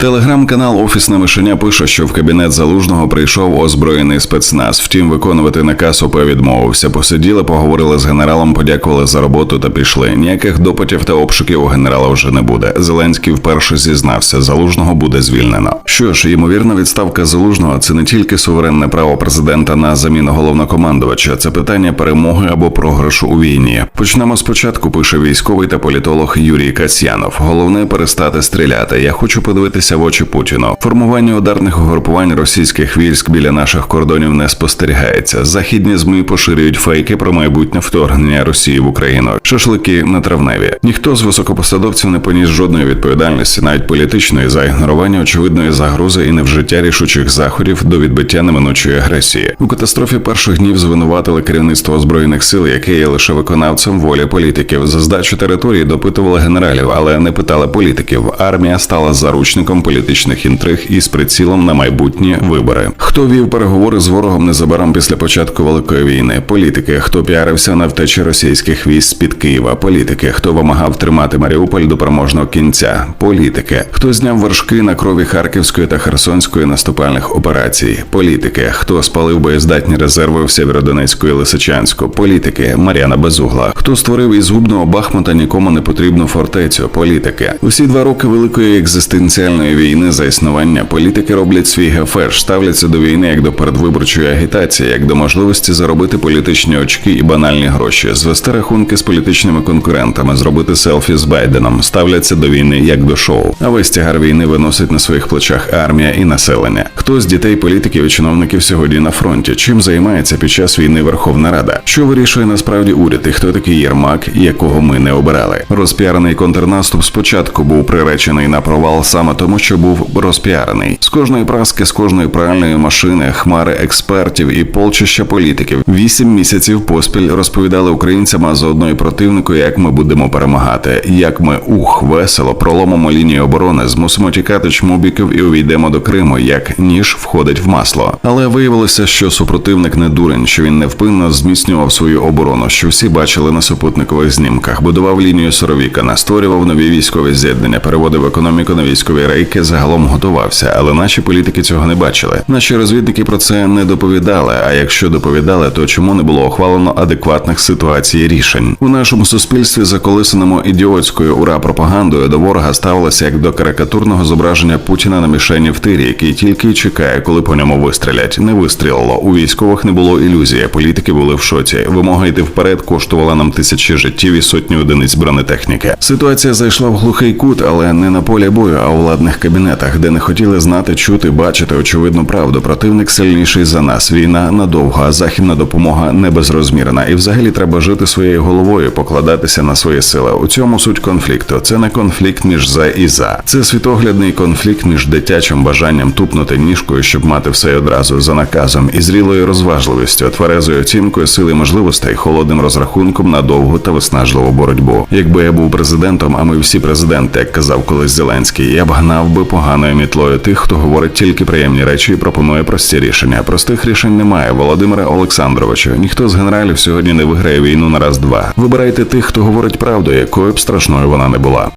Телеграм-канал Офісне мишеня пише, що в кабінет залужного прийшов озброєний спецназ. Втім, виконувати наказ ОП відмовився. Посиділи, поговорили з генералом, подякували за роботу та пішли. Ніяких допитів та обшуків у генерала вже не буде. Зеленський вперше зізнався, залужного буде звільнено. Що ж, ймовірна відставка залужного це не тільки суверенне право президента на заміну головнокомандувача, це питання перемоги або програшу у війні. Почнемо спочатку. Пише військовий та політолог Юрій Касьянов. Головне перестати стріляти. Я хочу подивитися в очі Путіну. Формування ударних угрупувань російських військ біля наших кордонів не спостерігається. Західні змі поширюють фейки про майбутнє вторгнення Росії в Україну. Шашлики на травневі. Ніхто з високопосадовців не поніс жодної відповідальності, навіть політичної, за ігнорування очевидної загрози і невжиття рішучих заходів до відбиття неминучої агресії. У катастрофі перших днів звинуватили керівництво озброєних сил, яке є лише виконавцем волі політиків. За здачу території допитували генералів, але не питали політиків. Армія стала заручником політичних інтриг із прицілом на майбутні вибори. Хто вів переговори з ворогом незабаром після початку великої війни? Політики, хто піарився на втечі російських військ під Києва, політики, хто вимагав тримати Маріуполь до переможного кінця, політики, хто зняв вершки на крові Харківської та Херсонської наступальних операцій, політики, хто спалив боєздатні резерви в Сєвєродонецьку і Лисичанську, політики, Мар'яна Безугла, хто створив із губного Бахмута нікому не потрібну фортецю, політики. Усі два роки великої екзистенціальної війни за існування політики роблять свій гефеш, ставляться до війни як до передвиборчої агітації, як до можливості заробити політичні очки і банальні гроші, звести рахунки з політичними конкурентами, зробити селфі з Байденом, ставляться до війни як до шоу. А весь тягар війни виносить на своїх плечах армія і населення. Хто з дітей політиків і чиновників сьогодні на фронті? Чим займається під час війни Верховна Рада? Що вирішує насправді уряд і хто такий Єрмак, якого ми не обирали? Розпіарений контрнаступ спочатку був приречений на провал саме тому, що був розпіарений. З кожної праски, з кожної пральної машини, хмари експертів і полчища політиків вісім місяців поспіль розповідали українцям, а заодно і противнику, як ми будемо перемагати, як ми ух весело проломимо лінію оборони, змусимо тікати чмобіків і увійдемо до Криму, як ніж входить в масло. Але виявилося, що супротивник не дурень, що він невпинно зміцнював свою оборону, що всі бачили на супутникових знімках, будував лінію Соровікана, створював нові військові з'єднання, переводив економіку на військові рейки, загалом готувався. Але наші політики цього не бачили. Наші розвідники про це не доповідали. А якщо доповідали, то чому не було ухвалено адекватних ситуацій рішень у нашому суспільстві, заколисаному ідіотською ура пропагандою, до ворога ставилося як до карикатурного зображення Путіна на мішені в тирі, який тільки чекає, коли по ньому вистрілять. Не вистрілило. У військових не було ілюзії. Політики були в шоці. Вимога йти вперед коштувала нам тисячі життів і сотні одиниць бронетехніки. Ситуація зайшла в глухий кут, але не на полі бою, а у владних кабінетах, де не хотіли знати, чути, бачити очевидну правду. Противник сильніший за нас. Війна надовго, а західна допомога не безрозмірна. І взагалі треба жити своєю головою, покладатися на свої сили. У цьому суть конфлікту. Це не конфлікт між за і за. Це світоглядний конфлікт між дитячим бажанням тупнути ніжкою, щоб мати все одразу за наказом, і зрілою розважливістю, тверезою оцінкою сили можливостей, холодним розрахунком на довгу та виснажливу боротьбу. Якби я був президентом, а ми всі президенти, як казав колись Зеленський, я б гнав би поганою мітлою тих, хто говорить тільки приємні речі і пропонує прості рішення. Простих рішень немає. Володимире Олександровичу, ніхто з генералів сьогодні не виграє війну на раз-два. Вибирайте тих, хто говорить правду, якою б страшною вона не була.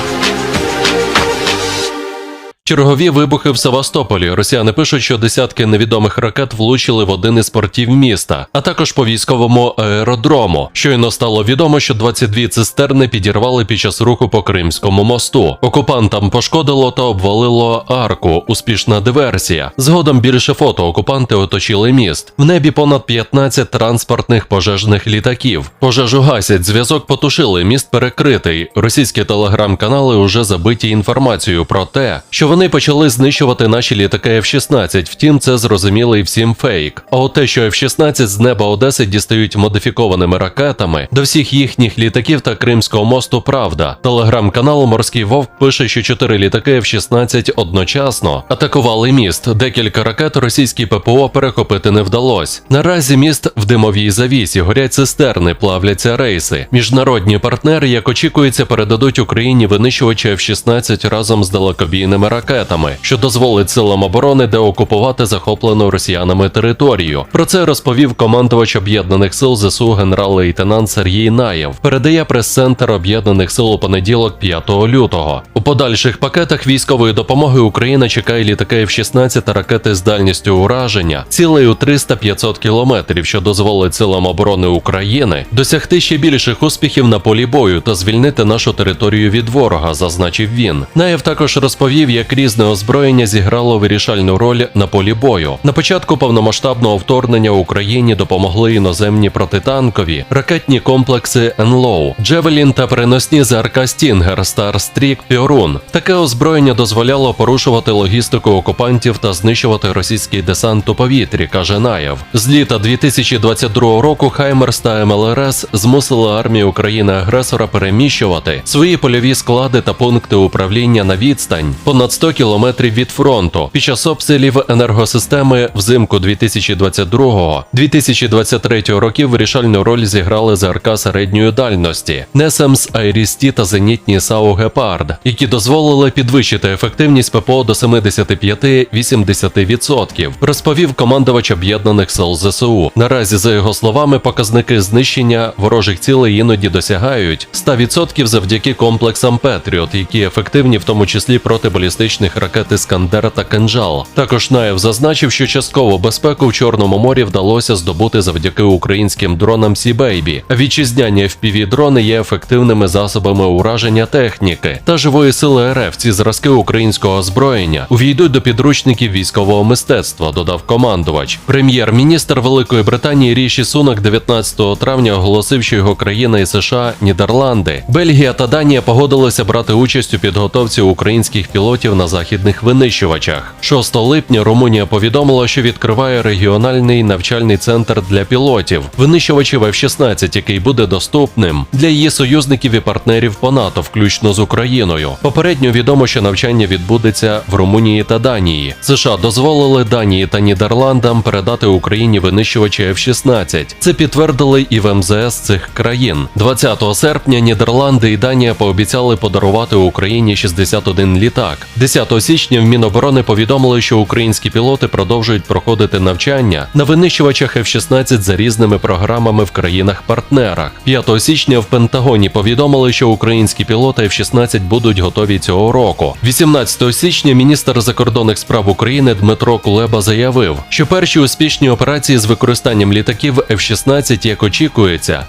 Чергові вибухи в Севастополі. Росіяни пишуть, що десятки невідомих ракет влучили в один із портів міста, а також по військовому аеродрому. Щойно стало відомо, що 22 цистерни підірвали під час руху по Кримському мосту. Окупантам пошкодило та обвалило арку. Успішна диверсія. Згодом більше фото окупанти оточили міст. В небі понад 15 транспортних пожежних літаків. Пожежу гасять, зв'язок потушили. Міст перекритий. Російські телеграм-канали уже забиті інформацією про те, що вони почали знищувати наші літаки F-16, втім, це зрозумілий всім фейк. А от те, що F-16 з неба Одеси дістають модифікованими ракетами до всіх їхніх літаків та Кримського мосту, правда. Телеграм-канал Морський Вовк пише, що чотири літаки F-16 одночасно атакували міст. Декілька ракет російській ППО перехопити не вдалося. Наразі міст в димовій завісі, горять цистерни, плавляться рейси. Міжнародні партнери, як очікується, передадуть Україні винищувачі F-16 разом з далекобійними ракетами ракетами, що дозволить силам оборони деокупувати захоплену росіянами територію. Про це розповів командувач об'єднаних сил ЗСУ генерал-лейтенант Сергій Наєв. Передає прес-центр об'єднаних сил у понеділок 5 лютого. У подальших пакетах військової допомоги Україна чекає літаки F-16 та ракети з дальністю ураження цілею 300-500 кілометрів, що дозволить силам оборони України досягти ще більших успіхів на полі бою та звільнити нашу територію від ворога, зазначив він. Наєв також розповів, як різне озброєння зіграло вирішальну роль на полі бою. На початку повномасштабного вторгнення Україні допомогли іноземні протитанкові ракетні комплекси НЛОУ, Джевелін та переносні ЗРК Стінгер, Старстрік, Піорун. Таке озброєння дозволяло порушувати логістику окупантів та знищувати російський десант у повітрі, каже Наєв. З літа 2022 року Хаймерс та МЛРС змусили армію України-агресора переміщувати свої польові склади та пункти управління на відстань понад 100 кілометрів від фронту під час обстрілів енергосистеми взимку 2022-2023 років вирішальну роль зіграли ЗРК середньої дальності, Несемс Айрісті та зенітні САУ Гепард, які дозволили підвищити ефективність ППО до 75-80%, розповів командувач об'єднаних сил ЗСУ. Наразі, за його словами, показники знищення ворожих цілей іноді досягають 100% завдяки комплексам Петріот, які ефективні в тому числі проти балістичних ракет Іскандер та Кинжал. Також Наєв зазначив, що частково безпеку в Чорному морі вдалося здобути завдяки українським дронам Сі-Бейбі. Вітчизняні FPV-дрони є ефективними засобами ураження техніки та живої сили РФ. Ці зразки українського озброєння увійдуть до підручників військового мистецтва, додав командувач. Прем'єр-міністр Великої Британії Ріші Сунак 19 травня оголосив, що його країна і США, Нідерланди, Бельгія та Данія погодилися брати участь у підготовці українських пілотів на західних винищувачах. 6 липня Румунія повідомила, що відкриває регіональний навчальний центр для пілотів, винищувачів F-16, який буде доступним для її союзників і партнерів по НАТО, включно з Україною. Попередньо відомо, що навчання відбудеться в Румунії та Данії. США дозволили Данії та Нідерландам передати Україні винищувачі F-16. Це підтвердили і в МЗС цих країн. 20 серпня Нідерланди і Данія пообіцяли подарувати Україні 61 літак. 10 січня в Міноборони повідомили, що українські пілоти продовжують проходити навчання на винищувачах F-16 за різними програмами в країнах-партнерах. 5 січня в Пентагоні повідомили, що українські пілоти F-16 будуть готові цього року. 18 січня міністр закордонних справ України Дмитро Кулеба заявив, що перші успішні операції з використанням літаків F-16, як очікується,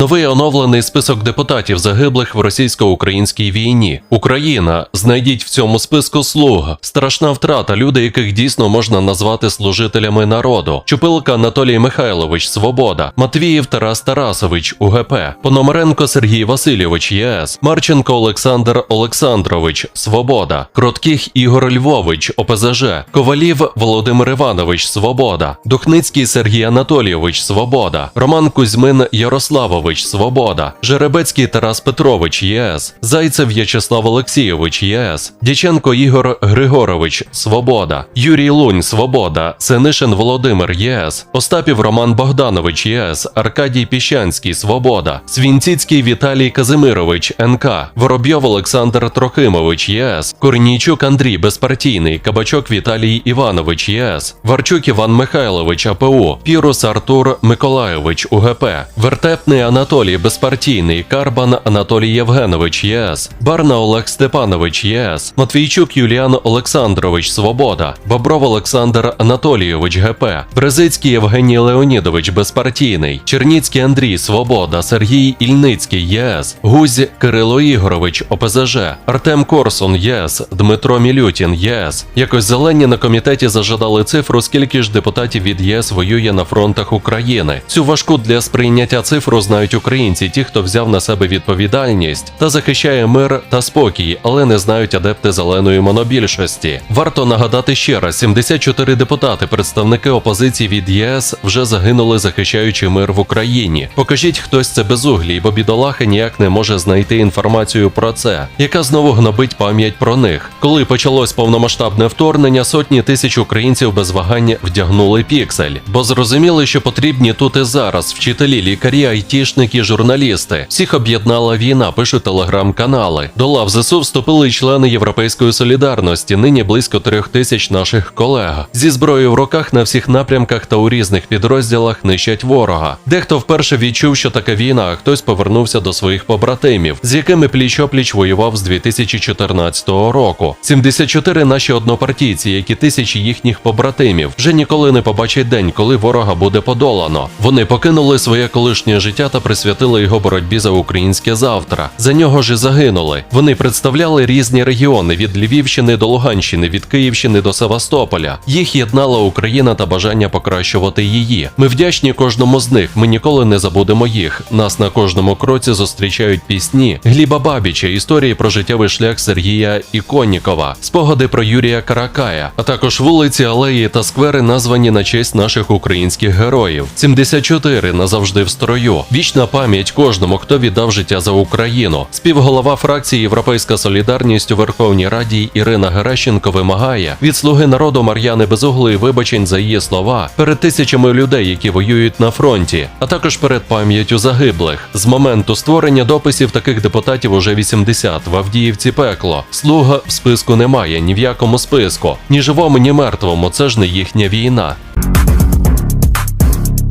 Новий оновлений список депутатів загиблих в російсько-українській війні. Україна. Знайдіть в цьому списку слуг. Страшна втрата, люди, яких дійсно можна назвати служителями народу. Чупилка Анатолій Михайлович, Свобода, Матвіїв Тарас Тарасович, УГП, Пономаренко Сергій Васильович, ЄС, Марченко Олександр Олександрович, Свобода, Кротких Ігор Львович, ОПЗЖ, Ковалів Володимир Іванович, Свобода, Духницький Сергій Анатолійович, Свобода, Роман Кузьмин Ярославович, Свобода, Жеребецький Тарас Петрович, ЄС, Зайцев В'ячеслав Олексійович, ЄС, Дяченко Ігор Григорович, Свобода, Юрій Лунь, Свобода, Сенишин Володимир, ЄС, Остапів Роман Богданович, ЄС, Аркадій Піщанський, Свобода, Свінціцький Віталій Казимирович, НК, Воробйов Олександр Трохимович, ЄС, Корнійчук Андрій Безпартійний, Кабачок Віталій Іванович, ЄС, Варчук Іван Михайлович, АПУ, Пірус Артур Миколайович, УГП, Вертепний Анатолій Безпартійний, Карбан Анатолій Євгенович, ЄС, Барна Олег Степанович, ЄС, Матвійчук Юліан Олександрович, Свобода, Бобров Олександр Анатолійович, ГП, Брезицький Євгеній Леонідович, Безпартійний, Черніцький Андрій, Свобода, Сергій Ільницький, ЄС, Гузь Кирило Ігорович, ОПЗЖ, Артем Корсун, ЄС, Дмитро Мілютін, ЄС. Якось зелені на комітеті зажадали цифру, скільки ж депутатів від ЄС воює на фронтах України. Цю важку для сприйняття цифру знають українці, ті, хто взяв на себе відповідальність та захищає мир та спокій, але не знають адепти зеленої монобільшості. Варто нагадати ще раз: 74 депутати, представники опозиції від ЄС, вже загинули, захищаючи мир в Україні. Покажіть хтось це безуглій, бо бідолаха ніяк не може знайти інформацію про це, яка знову гнобить пам'ять про них. Коли почалось повномасштабне вторгнення, сотні тисяч українців без вагання вдягнули піксель, бо зрозуміли, що потрібні тут і зараз вчителі, лікарі, айтішники, помічники, журналісти. Всіх об'єднала війна, пишуть телеграм-канали. До лав ЗСУ вступили й члени Європейської солідарності. Нині близько трьох тисяч наших колег. Зі зброєю в руках на всіх напрямках та у різних підрозділах нищать ворога. Дехто вперше відчув, що така війна, а хтось повернувся до своїх побратимів, з якими пліч-опліч воював з 2014 року. 74 наші однопартійці, як і тисячі їхніх побратимів, вже ніколи не побачать день, коли ворога буде подолано. Вони покинули своє колишнє життя та присвятили його боротьбі за українське завтра. За нього ж і загинули. Вони представляли різні регіони від Львівщини до Луганщини, від Київщини до Севастополя. Їх єднала Україна та бажання покращувати її. Ми вдячні кожному з них. Ми ніколи не забудемо їх. Нас на кожному кроці зустрічають пісні Гліба Бабіча, історії про життєвий шлях Сергія Іконнікова, спогади про Юрія Каракая, а також вулиці, алеї та сквери, названі на честь наших українських героїв. 74 назавжди в строю. Вічна пам'ять кожному, хто віддав життя за Україну. Співголова фракції Європейська Солідарність у Верховній Раді Ірина Геращенко вимагає від слуги народу Мар'яни Безуглої вибачень за її слова перед тисячами людей, які воюють на фронті, а також перед пам'яттю загиблих. З моменту створення дописів таких депутатів уже 80 в Авдіївці пекло. Слуга в списку немає ні в якому списку, ні живому, ні мертвому. Це ж не їхня війна.